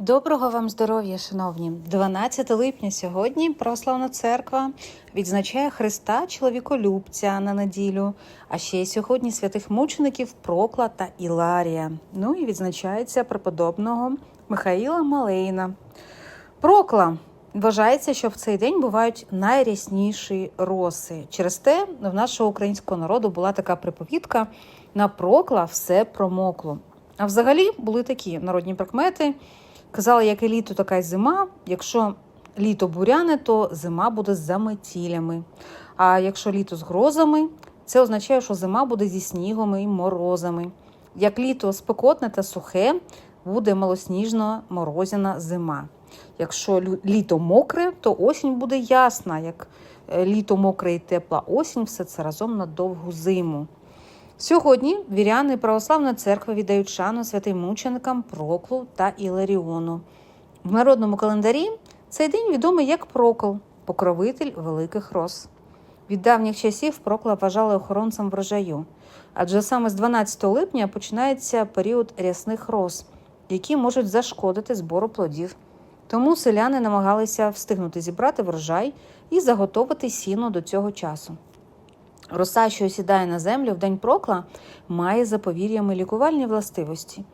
Доброго вам здоров'я, шановні! 12 липня сьогодні православна церква відзначає Христа чоловіколюбця на неділю. А ще й сьогодні святих мучеників Прокла та Іларія. Ну і відзначається преподобного Михаїла Малейна. Прокла вважається, що в цей день бувають найрясніші роси. Через те в нашого українського народу була така приповідка: на прокла все промокло. А взагалі були такі народні прикмети. Казали, як і літо, така й зима. Якщо літо буряне, то зима буде з заметілями. А якщо літо з грозами, це означає, що зима буде зі снігом і морозами. Як літо спекотне та сухе, буде малосніжно морозяна зима. Якщо літо мокре, то осінь буде ясна. Як е, літо мокре і тепла осінь, все це разом на довгу зиму. Сьогодні віряни Православної церкви віддають шану святим мученикам Проклу та Іларіону. В народному календарі цей день відомий як Прокол, покровитель великих роз. Від давніх часів Прокла вважали охоронцем врожаю, адже саме з 12 липня починається період рясних роз, які можуть зашкодити збору плодів. Тому селяни намагалися встигнути зібрати врожай і заготовити сіно до цього часу. Роса, що осідає на землю в день прокла, має за повір'ями лікувальні властивості.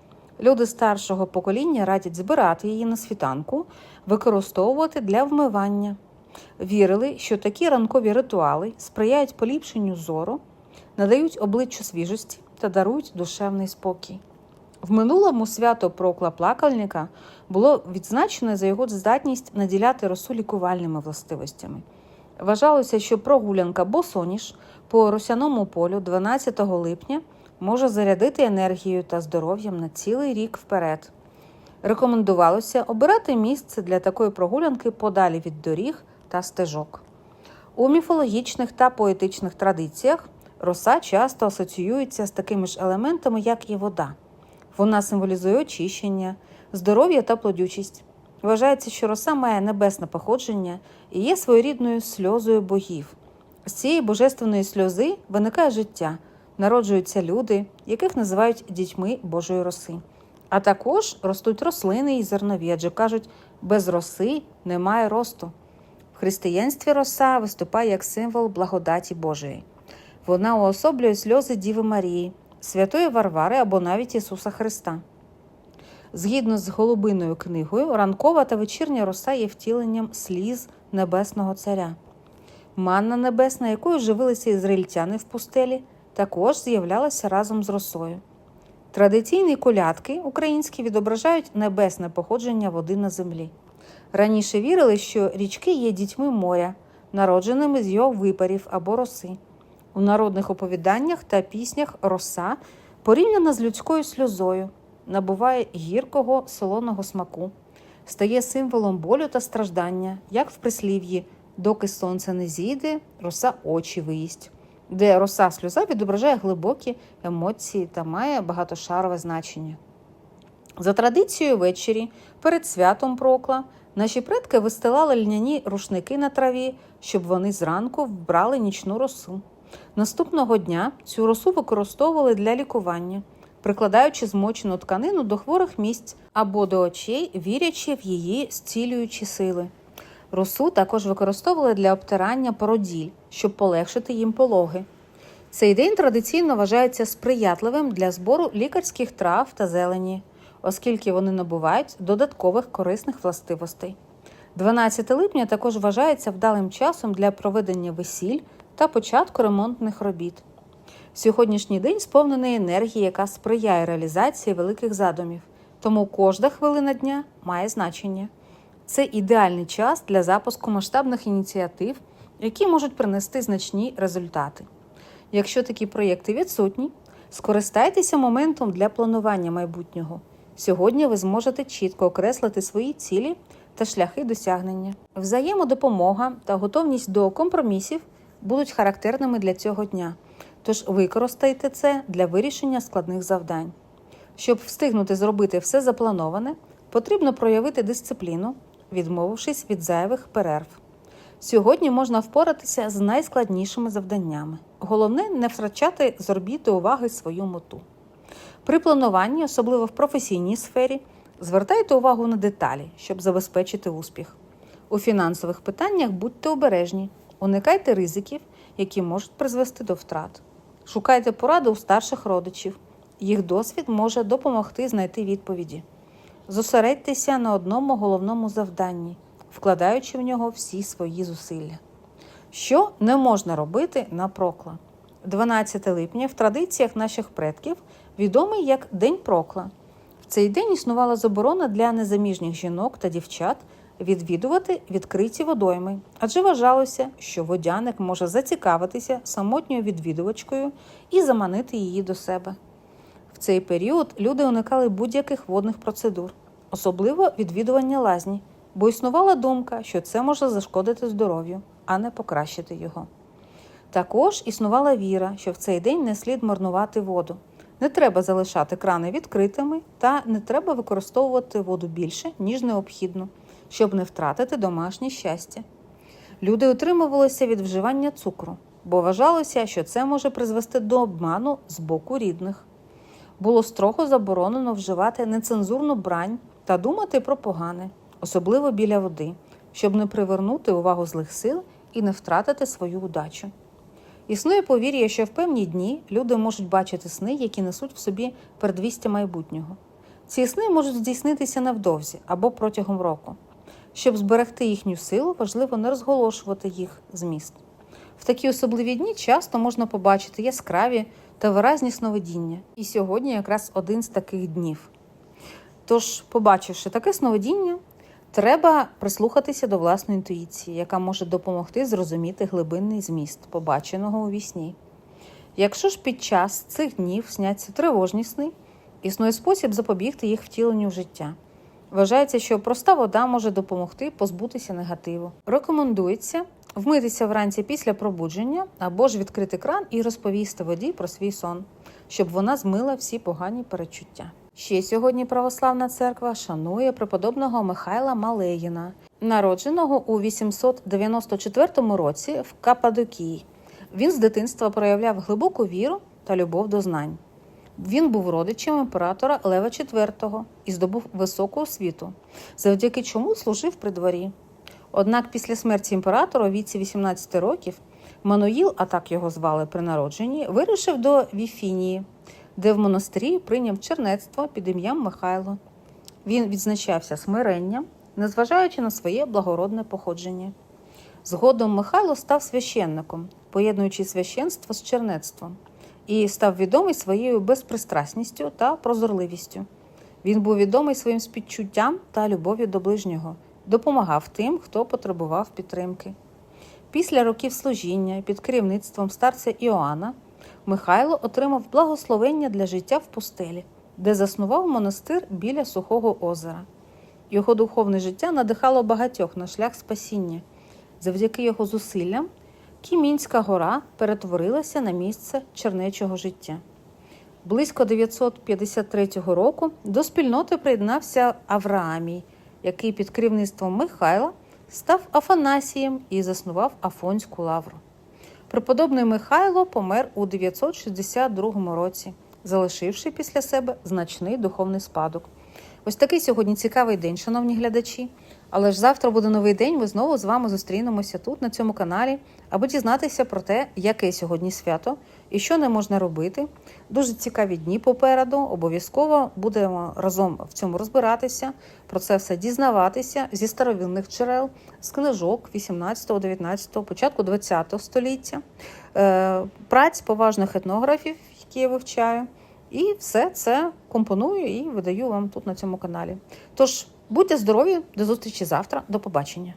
Люди старшого покоління радять збирати її на світанку, використовувати для вмивання. Вірили, що такі ранкові ритуали сприяють поліпшенню зору, надають обличчю свіжості та дарують душевний спокій. В минулому свято Прокла Плакальника було відзначене за його здатність наділяти росу лікувальними властивостями. Вважалося, що прогулянка босоніж по росяному полю 12 липня може зарядити енергією та здоров'ям на цілий рік вперед. Рекомендувалося обирати місце для такої прогулянки подалі від доріг та стежок. У міфологічних та поетичних традиціях роса часто асоціюється з такими ж елементами, як і вода. Вона символізує очищення, здоров'я та плодючість. Вважається, що роса має небесне походження і є своєрідною сльозою богів. З цієї божественної сльози виникає життя, народжуються люди, яких називають дітьми Божої роси. А також ростуть рослини і зернові, адже кажуть, без роси немає росту. В християнстві роса виступає як символ благодаті Божої. Вона уособлює сльози Діви Марії, Святої Варвари або навіть Ісуса Христа. Згідно з голубиною книгою, ранкова та вечірня роса є втіленням сліз Небесного Царя. Манна небесна, якою живилися ізраїльтяни в пустелі, також з'являлася разом з росою. Традиційні колядки українські відображають небесне походження води на землі. Раніше вірили, що річки є дітьми моря, народженими з його випарів або роси. У народних оповіданнях та піснях роса порівняна з людською сльозою, набуває гіркого солоного смаку, стає символом болю та страждання, як в прислів'ї доки сонце не зійде, роса очі виїсть, де роса сльоза відображає глибокі емоції та має багатошарове значення. За традицією ввечері, перед святом Прокла, наші предки вистилали льняні рушники на траві, щоб вони зранку вбрали нічну росу. Наступного дня цю росу використовували для лікування, прикладаючи змочену тканину до хворих місць або до очей, вірячи в її зцілюючі сили. Росу також використовували для обтирання породіль, щоб полегшити їм пологи. Цей день традиційно вважається сприятливим для збору лікарських трав та зелені, оскільки вони набувають додаткових корисних властивостей. 12 липня також вважається вдалим часом для проведення весіль та початку ремонтних робіт. Сьогоднішній день сповнений енергії, яка сприяє реалізації великих задумів, тому кожна хвилина дня має значення. Це ідеальний час для запуску масштабних ініціатив, які можуть принести значні результати. Якщо такі проєкти відсутні, скористайтеся моментом для планування майбутнього. Сьогодні ви зможете чітко окреслити свої цілі та шляхи досягнення. Взаємодопомога та готовність до компромісів будуть характерними для цього дня, тож використайте це для вирішення складних завдань. Щоб встигнути зробити все заплановане, потрібно проявити дисципліну, відмовившись від зайвих перерв. Сьогодні можна впоратися з найскладнішими завданнями. Головне не втрачати з орбіти уваги свою мету. При плануванні, особливо в професійній сфері, Звертайте увагу на деталі, щоб забезпечити успіх. У фінансових питаннях будьте обережні, уникайте ризиків, які можуть призвести до втрат. Шукайте поради у старших родичів. Їх досвід може допомогти знайти відповіді. Зосередьтеся на одному головному завданні, вкладаючи в нього всі свої зусилля. Що не можна робити на прокла? 12 липня в традиціях наших предків відомий як День прокла. В цей день існувала заборона для незаміжніх жінок та дівчат відвідувати відкриті водойми, адже вважалося, що водяник може зацікавитися самотньою відвідувачкою і заманити її до себе. В цей період люди уникали будь-яких водних процедур, особливо відвідування лазні, бо існувала думка, що це може зашкодити здоров'ю, а не покращити його. Також існувала віра, що в цей день не слід марнувати воду. Не треба залишати крани відкритими та не треба використовувати воду більше, ніж необхідно, щоб не втратити домашнє щастя. Люди утримувалися від вживання цукру, бо вважалося, що це може призвести до обману з боку рідних. Було строго заборонено вживати нецензурну брань та думати про погане, особливо біля води, щоб не привернути увагу злих сил і не втратити свою удачу. Існує повір'я, що в певні дні люди можуть бачити сни, які несуть в собі передвістя майбутнього. Ці сни можуть здійснитися невдовзі або протягом року. Щоб зберегти їхню силу, важливо не розголошувати їх зміст. В такі особливі дні часто можна побачити яскраві та виразні сновидіння. І сьогодні якраз один з таких днів. Тож, побачивши таке сновидіння, треба прислухатися до власної інтуїції, яка може допомогти зрозуміти глибинний зміст, побаченого у вісні. Якщо ж під час цих днів сняться тривожні сни, існує спосіб запобігти їх втіленню в життя. Вважається, що проста вода може допомогти позбутися негативу. Рекомендується вмитися вранці після пробудження або ж відкрити кран і розповісти воді про свій сон, щоб вона змила всі погані перечуття. Ще сьогодні православна церква шанує преподобного Михайла Малеїна, народженого у 894 році в Кападокії. Він з дитинства проявляв глибоку віру та любов до знань. Він був родичем імператора Лева IV і здобув високу освіту, завдяки чому служив при дворі. Однак після смерті імператора у віці 18 років Мануїл, а так його звали при народженні, вирушив до Віфінії, де в монастирі прийняв чернецтво під ім'ям Михайло. Він відзначався смиренням, незважаючи на своє благородне походження. Згодом Михайло став священником, поєднуючи священство з чернецтвом, і став відомий своєю безпристрасністю та прозорливістю. Він був відомий своїм спідчуттям та любов'ю до ближнього, допомагав тим, хто потребував підтримки. Після років служіння під керівництвом старця Іоанна Михайло отримав благословення для життя в пустелі, де заснував монастир біля сухого озера. Його духовне життя надихало багатьох на шлях спасіння. Завдяки його зусиллям Кімінська гора перетворилася на місце чернечого життя. Близько 953 року до спільноти приєднався Авраамій, який під керівництвом Михайла став Афанасієм і заснував Афонську лавру. Преподобний Михайло помер у 962 році, залишивши після себе значний духовний спадок. Ось такий сьогодні цікавий день, шановні глядачі. Але ж завтра буде новий день. Ми знову з вами зустрінемося тут, на цьому каналі, аби дізнатися про те, яке сьогодні свято і що не можна робити. Дуже цікаві дні попереду. Обов'язково будемо разом в цьому розбиратися, про це все дізнаватися зі старовинних джерел, з книжок 18-19, початку 20 століття, е, праць поважних етнографів, які я вивчаю. І все це компоную і видаю вам тут на цьому каналі. Тож будьте здорові, до зустрічі завтра, до побачення.